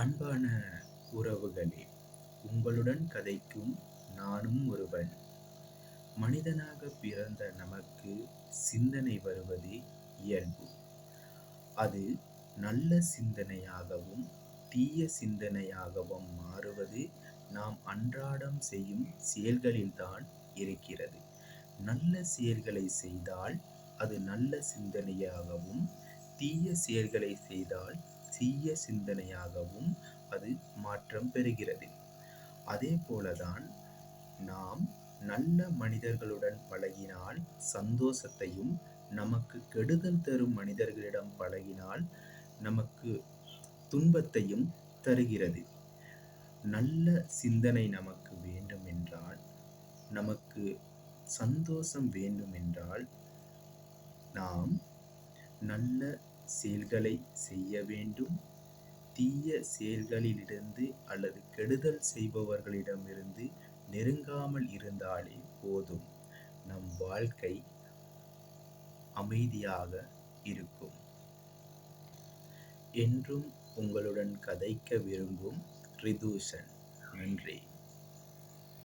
அன்பான உறவுகளே உங்களுடன் கதைக்கும் நானும் ஒருவன். மனிதனாக பிறந்த நமக்கு சிந்தனை வருவது இயல்பு. அது நல்ல சிந்தனையாகவும் தீய சிந்தனையாகவும் மாறுவது நாம் அன்றாடம் செய்யும் செயல்களில்தான் இருக்கிறது. நல்ல செயல்களை செய்தால் அது நல்ல சிந்தனையாகவும் தீய செயல்களை செய்தால் தீய சிந்தனையாகவும் அது மாற்றம் பெறுகிறது. அதே போலதான் நாம் நல்ல மனிதர்களுடன் பழகினால் சந்தோஷத்தையும் நமக்கு கெடுதல் தரும் மனிதர்களிடம் பழகினால் நமக்கு துன்பத்தையும் தருகிறது. நல்ல சிந்தனை நமக்கு வேண்டும் என்றால் நமக்கு சந்தோஷம் வேண்டும் என்றால் நாம் நல்ல செயல்களை செய்ய வேண்டும். தீய செயல்களிலிருந்து அல்லது கெடுதல் செய்பவர்களிடமிருந்து நெருங்காமல் இருந்தாலே போதும். நம் வாழ்க்கை அமைதியாக இருக்கும். என்றும் உங்களுடன் கதைக்க விரும்பும் ரிதூஷன். நன்றி.